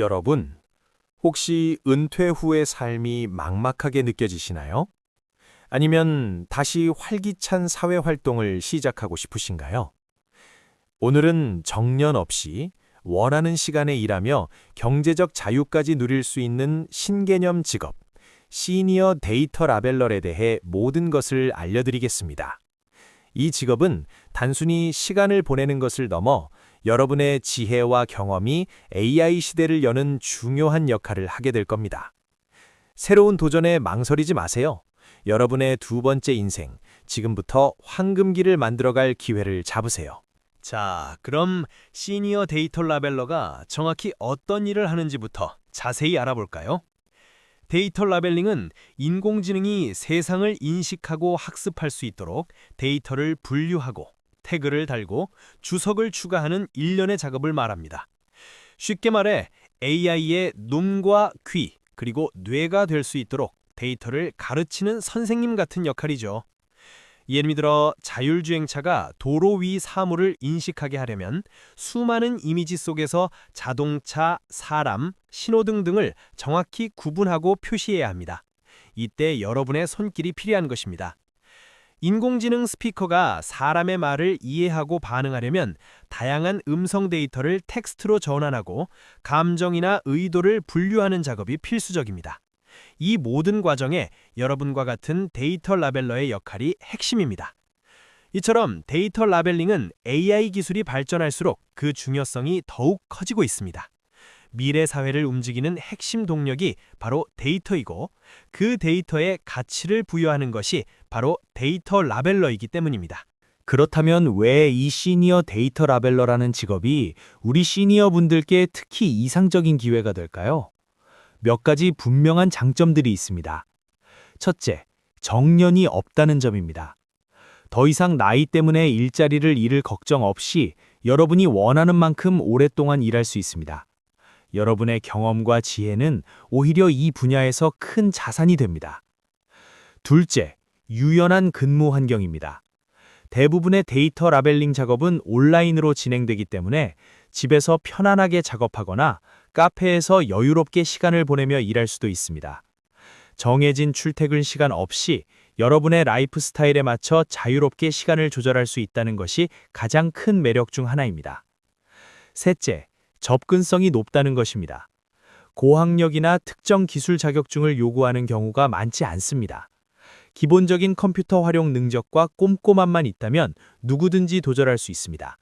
여러분, 혹시 은퇴 후의 삶이 막막하게 느껴지시나요? 아니면 다시 활기찬 사회 활동을 시작하고 싶으신가요? 오늘은 정년 없이 원하는 시간에 일하며 경제적 자유까지 누릴 수 있는 신개념 직업, 시니어 데이터 라벨러에 대해 모든 것을 알려드리겠습니다. 이 직업은 단순히 시간을 보내는 것을 넘어 여러분의 지혜와 경험이 AI 시대를 여는 중요한 역할을 하게 될 겁니다. 새로운 도전에 망설이지 마세요. 여러분의 두 번째 인생, 지금부터 황금기를 만들어갈 기회를 잡으세요. 자, 그럼 시니어 데이터 라벨러가 정확히 어떤 일을 하는지부터 자세히 알아볼까요? 데이터 라벨링은 인공지능이 세상을 인식하고 학습할 수 있도록 데이터를 분류하고 태그를 달고 주석을 추가하는 일련의 작업을 말합니다. 쉽게 말해 AI의 눈과 귀 그리고 뇌가 될 수 있도록 데이터를 가르치는 선생님 같은 역할이죠. 예를 들어 자율주행차가 도로 위 사물을 인식하게 하려면 수많은 이미지 속에서 자동차, 사람, 신호등 등을 정확히 구분하고 표시해야 합니다. 이때 여러분의 손길이 필요한 것입니다. 인공지능 스피커가 사람의 말을 이해하고 반응하려면 다양한 음성 데이터를 텍스트로 전환하고 감정이나 의도를 분류하는 작업이 필수적입니다. 이 모든 과정에 여러분과 같은 데이터 라벨러의 역할이 핵심입니다. 이처럼 데이터 라벨링은 AI 기술이 발전할수록 그 중요성이 더욱 커지고 있습니다. 미래 사회를 움직이는 핵심 동력이 바로 데이터이고 그 데이터에 가치를 부여하는 것이 바로 데이터 라벨러이기 때문입니다. 그렇다면 왜 이 시니어 데이터 라벨러라는 직업이 우리 시니어 분들께 특히 이상적인 기회가 될까요? 몇 가지 분명한 장점들이 있습니다. 첫째, 정년이 없다는 점입니다. 더 이상 나이 때문에 일자리를 잃을 걱정 없이 여러분이 원하는 만큼 오랫동안 일할 수 있습니다. 여러분의 경험과 지혜는 오히려 이 분야에서 큰 자산이 됩니다. 둘째, 유연한 근무 환경입니다. 대부분의 데이터 라벨링 작업은 온라인으로 진행되기 때문에 집에서 편안하게 작업하거나 카페에서 여유롭게 시간을 보내며 일할 수도 있습니다. 정해진 출퇴근 시간 없이 여러분의 라이프 스타일에 맞춰 자유롭게 시간을 조절할 수 있다는 것이 가장 큰 매력 중 하나입니다. 셋째, 접근성이 높다는 것입니다. 고학력이나 특정 기술 자격증을 요구하는 경우가 많지 않습니다. 기본적인 컴퓨터 활용 능력과 꼼꼼함만 있다면 누구든지 도전할 수 있습니다.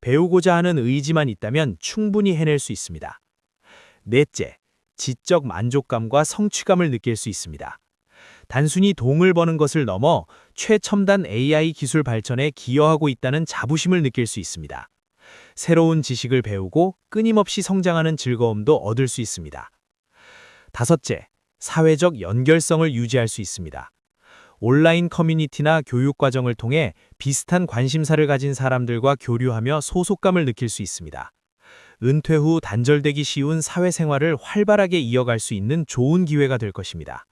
배우고자 하는 의지만 있다면 충분히 해낼 수 있습니다. 넷째, 지적 만족감과 성취감을 느낄 수 있습니다. 단순히 동을 버는 것을 넘어 최첨단 AI 기술 발전에 기여하고 있다는 자부심을 느낄 수 있습니다. 새로운 지식을 배우고 끊임없이 성장하는 즐거움도 얻을 수 있습니다. 다섯째, 사회적 연결성을 유지할 수 있습니다. 온라인 커뮤니티나 교육 과정을 통해 비슷한 관심사를 가진 사람들과 교류하며 소속감을 느낄 수 있습니다. 은퇴 후 단절되기 쉬운 사회생활을 활발하게 이어갈 수 있는 좋은 기회가 될 것입니다.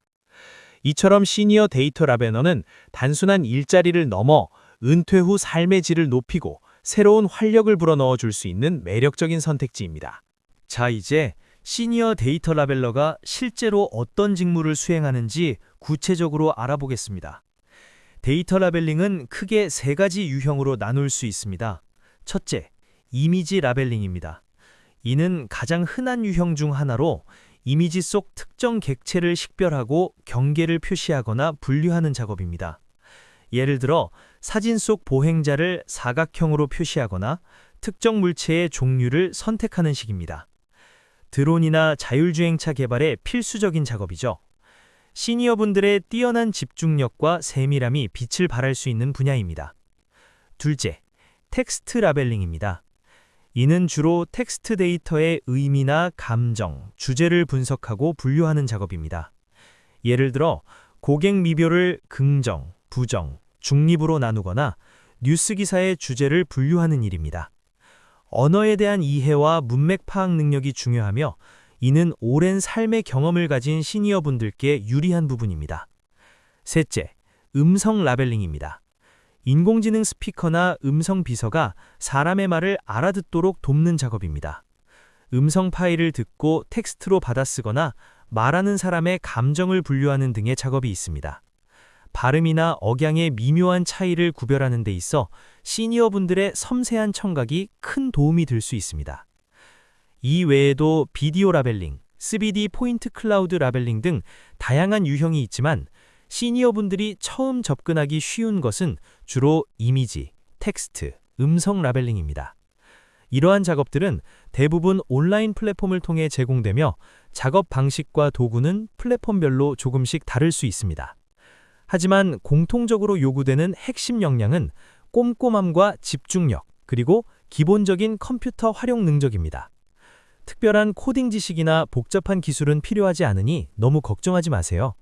이처럼 시니어 데이터 라베너는 단순한 일자리를 넘어 은퇴 후 삶의 질을 높이고 새로운 활력을 불어넣어 줄 수 있는 매력적인 선택지입니다. 자, 이제 시니어 데이터 라벨러가 실제로 어떤 직무를 수행하는지 구체적으로 알아보겠습니다. 데이터 라벨링은 크게 세 가지 유형으로 나눌 수 있습니다. 첫째, 이미지 라벨링입니다. 이는 가장 흔한 유형 중 하나로 이미지 속 특정 객체를 식별하고 경계를 표시하거나 분류하는 작업입니다. 예를 들어 사진 속 보행자를 사각형으로 표시하거나 특정 물체의 종류를 선택하는 식입니다. 드론이나 자율주행차 개발에 필수적인 작업이죠. 시니어분들의 뛰어난 집중력과 세밀함이 빛을 발할 수 있는 분야입니다. 둘째, 텍스트 라벨링입니다. 이는 주로 텍스트 데이터의 의미나 감정, 주제를 분석하고 분류하는 작업입니다. 예를 들어 고객 미묘를 긍정, 부정, 중립으로 나누거나 뉴스 기사의 주제를 분류하는 일입니다. 언어에 대한 이해와 문맥 파악 능력이 중요하며 이는 오랜 삶의 경험을 가진 시니어분들께 유리한 부분입니다. 셋째, 음성 라벨링입니다. 인공지능 스피커나 음성 비서가 사람의 말을 알아듣도록 돕는 작업입니다. 음성 파일을 듣고 텍스트로 받아쓰거나 말하는 사람의 감정을 분류하는 등의 작업이 있습니다. 발음이나 억양의 미묘한 차이를 구별하는 데 있어 시니어분들의 섬세한 청각이 큰 도움이 될 수 있습니다. 이 외에도 비디오 라벨링, 3D 포인트 클라우드 라벨링 등 다양한 유형이 있지만 시니어분들이 처음 접근하기 쉬운 것은 주로 이미지, 텍스트, 음성 라벨링입니다. 이러한 작업들은 대부분 온라인 플랫폼을 통해 제공되며 작업 방식과 도구는 플랫폼별로 조금씩 다를 수 있습니다. 하지만 공통적으로 요구되는 핵심 역량은 꼼꼼함과 집중력, 그리고 기본적인 컴퓨터 활용 능력입니다. 특별한 코딩 지식이나 복잡한 기술은 필요하지 않으니 너무 걱정하지 마세요.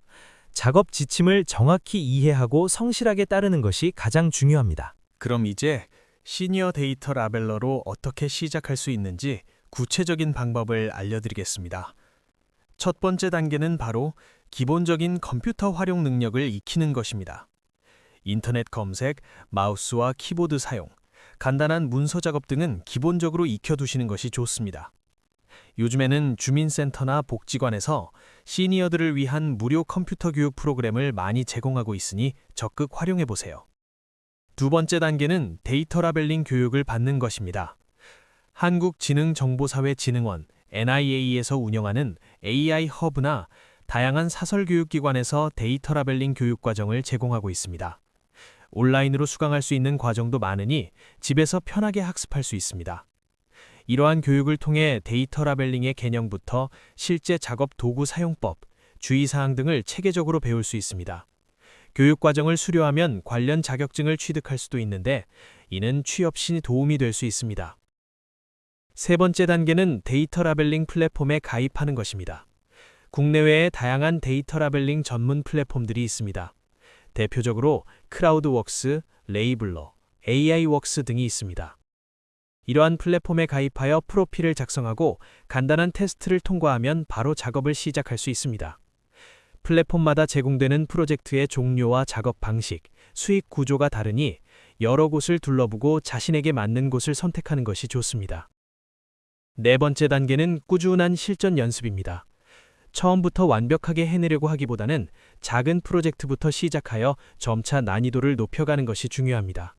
작업 지침을 정확히 이해하고 성실하게 따르는 것이 가장 중요합니다. 그럼 이제 시니어 데이터 라벨러로 어떻게 시작할 수 있는지 구체적인 방법을 알려드리겠습니다. 첫 번째 단계는 바로 기본적인 컴퓨터 활용 능력을 익히는 것입니다. 인터넷 검색, 마우스와 키보드 사용, 간단한 문서 작업 등은 기본적으로 익혀두시는 것이 좋습니다. 요즘에는 주민센터나 복지관에서 시니어들을 위한 무료 컴퓨터 교육 프로그램을 많이 제공하고 있으니 적극 활용해 보세요. 두 번째 단계는 데이터 라벨링 교육을 받는 것입니다. 한국지능정보사회진흥원 NIA에서 운영하는 AI 허브나 다양한 사설교육기관에서 데이터 라벨링 교육 과정을 제공하고 있습니다. 온라인으로 수강할 수 있는 과정도 많으니 집에서 편하게 학습할 수 있습니다. 이러한 교육을 통해 데이터 라벨링의 개념부터 실제 작업 도구 사용법, 주의사항 등을 체계적으로 배울 수 있습니다. 교육 과정을 수료하면 관련 자격증을 취득할 수도 있는데 이는 취업 시 도움이 될 수 있습니다. 세 번째 단계는 데이터 라벨링 플랫폼에 가입하는 것입니다. 국내외에 다양한 데이터 라벨링 전문 플랫폼들이 있습니다. 대표적으로 크라우드웍스, 레이블러, AI웍스 등이 있습니다. 이러한 플랫폼에 가입하여 프로필을 작성하고 간단한 테스트를 통과하면 바로 작업을 시작할 수 있습니다. 플랫폼마다 제공되는 프로젝트의 종류와 작업 방식, 수익 구조가 다르니 여러 곳을 둘러보고 자신에게 맞는 곳을 선택하는 것이 좋습니다. 네 번째 단계는 꾸준한 실전 연습입니다. 처음부터 완벽하게 해내려고 하기보다는 작은 프로젝트부터 시작하여 점차 난이도를 높여가는 것이 중요합니다.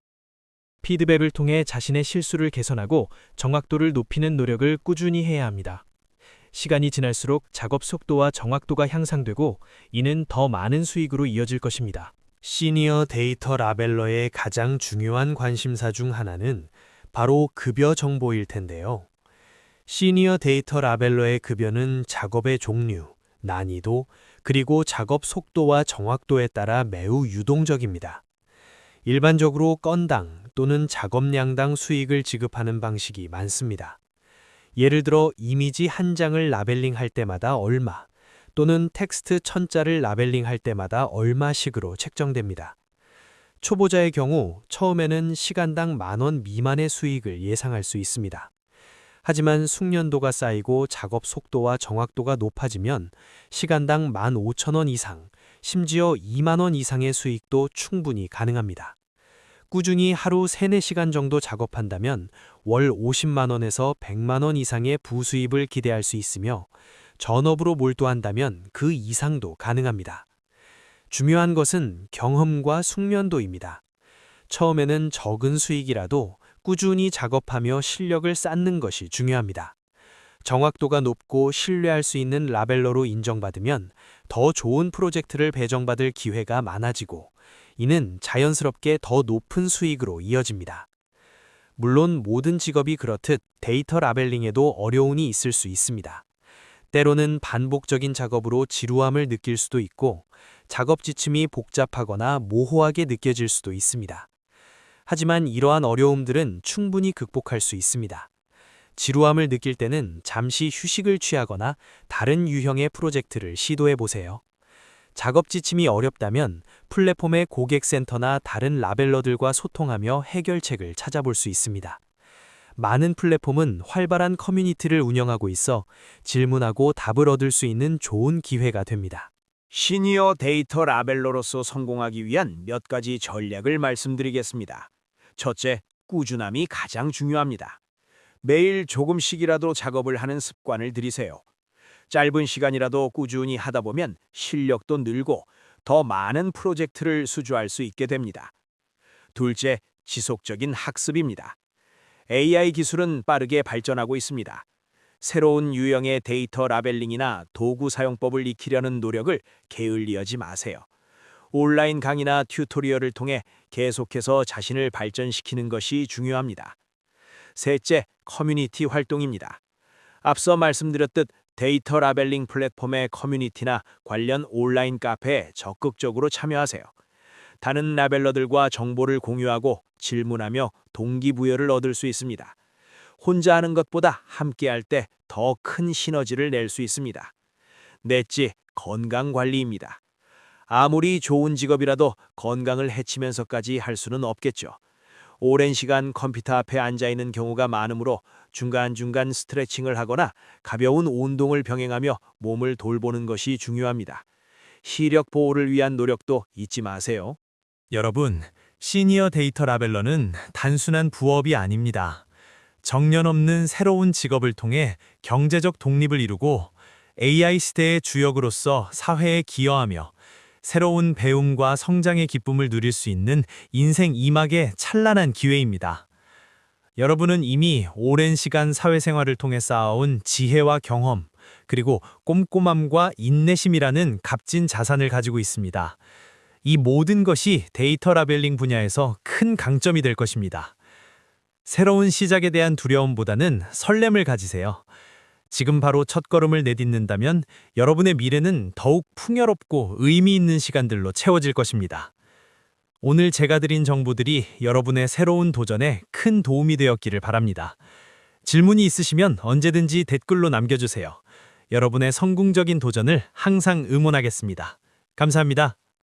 피드백을 통해 자신의 실수를 개선하고 정확도를 높이는 노력을 꾸준히 해야 합니다. 시간이 지날수록 작업 속도와 정확도가 향상되고 이는 더 많은 수익으로 이어질 것입니다. 시니어 데이터 라벨러의 가장 중요한 관심사 중 하나는 바로 급여 정보일 텐데요. 시니어 데이터 라벨러의 급여는 작업의 종류, 난이도, 그리고 작업 속도와 정확도에 따라 매우 유동적입니다. 일반적으로 건당 또는 작업량당 수익을 지급하는 방식이 많습니다. 예를 들어 이미지 한 장을 라벨링 할 때마다 얼마, 또는 텍스트 천자를 라벨링 할 때마다 얼마씩으로 책정됩니다. 초보자의 경우 처음에는 시간당 만원 미만의 수익을 예상할 수 있습니다. 하지만 숙련도가 쌓이고 작업 속도와 정확도가 높아지면 시간당 15,000원 이상, 심지어 2만 원 이상의 수익도 충분히 가능합니다. 꾸준히 하루 3, 4시간 정도 작업한다면 월 50만 원에서 100만 원 이상의 부수입을 기대할 수 있으며 전업으로 몰두한다면 그 이상도 가능합니다. 중요한 것은 경험과 숙련도입니다. 처음에는 적은 수익이라도 꾸준히 작업하며 실력을 쌓는 것이 중요합니다. 정확도가 높고 신뢰할 수 있는 라벨러로 인정받으면 더 좋은 프로젝트를 배정받을 기회가 많아지고 이는 자연스럽게 더 높은 수익으로 이어집니다. 물론 모든 직업이 그렇듯 데이터 라벨링에도 어려움이 있을 수 있습니다. 때로는 반복적인 작업으로 지루함을 느낄 수도 있고 작업 지침이 복잡하거나 모호하게 느껴질 수도 있습니다. 하지만 이러한 어려움들은 충분히 극복할 수 있습니다. 지루함을 느낄 때는 잠시 휴식을 취하거나 다른 유형의 프로젝트를 시도해 보세요. 작업 지침이 어렵다면 플랫폼의 고객센터나 다른 라벨러들과 소통하며 해결책을 찾아볼 수 있습니다. 많은 플랫폼은 활발한 커뮤니티를 운영하고 있어 질문하고 답을 얻을 수 있는 좋은 기회가 됩니다. 시니어 데이터 라벨러로서 성공하기 위한 몇 가지 전략을 말씀드리겠습니다. 첫째, 꾸준함이 가장 중요합니다. 매일 조금씩이라도 작업을 하는 습관을 들이세요. 짧은 시간이라도 꾸준히 하다 보면 실력도 늘고 더 많은 프로젝트를 수주할 수 있게 됩니다. 둘째, 지속적인 학습입니다. AI 기술은 빠르게 발전하고 있습니다. 새로운 유형의 데이터 라벨링이나 도구 사용법을 익히려는 노력을 게을리하지 마세요. 온라인 강의나 튜토리얼을 통해 계속해서 자신을 발전시키는 것이 중요합니다. 셋째, 커뮤니티 활동입니다. 앞서 말씀드렸듯 데이터 라벨링 플랫폼의 커뮤니티나 관련 온라인 카페에 적극적으로 참여하세요. 다른 라벨러들과 정보를 공유하고 질문하며 동기부여를 얻을 수 있습니다. 혼자 하는 것보다 함께 할 때 더 큰 시너지를 낼 수 있습니다. 넷째, 건강 관리입니다. 아무리 좋은 직업이라도 건강을 해치면서까지 할 수는 없겠죠. 오랜 시간 컴퓨터 앞에 앉아 있는 경우가 많으므로 중간중간 스트레칭을 하거나 가벼운 운동을 병행하며 몸을 돌보는 것이 중요합니다. 시력 보호를 위한 노력도 잊지 마세요. 여러분, 시니어 데이터 라벨러는 단순한 부업이 아닙니다. 정년 없는 새로운 직업을 통해 경제적 독립을 이루고 AI 시대의 주역으로서 사회에 기여하며 새로운 배움과 성장의 기쁨을 누릴 수 있는 인생 이막의 찬란한 기회입니다. 여러분은 이미 오랜 시간 사회생활을 통해 쌓아온 지혜와 경험, 그리고 꼼꼼함과 인내심이라는 값진 자산을 가지고 있습니다. 이 모든 것이 데이터 라벨링 분야에서 큰 강점이 될 것입니다. 새로운 시작에 대한 두려움보다는 설렘을 가지세요. 지금 바로 첫걸음을 내딛는다면 여러분의 미래는 더욱 풍요롭고 의미 있는 시간들로 채워질 것입니다. 오늘 제가 드린 정보들이 여러분의 새로운 도전에 큰 도움이 되었기를 바랍니다. 질문이 있으시면 언제든지 댓글로 남겨주세요. 여러분의 성공적인 도전을 항상 응원하겠습니다. 감사합니다.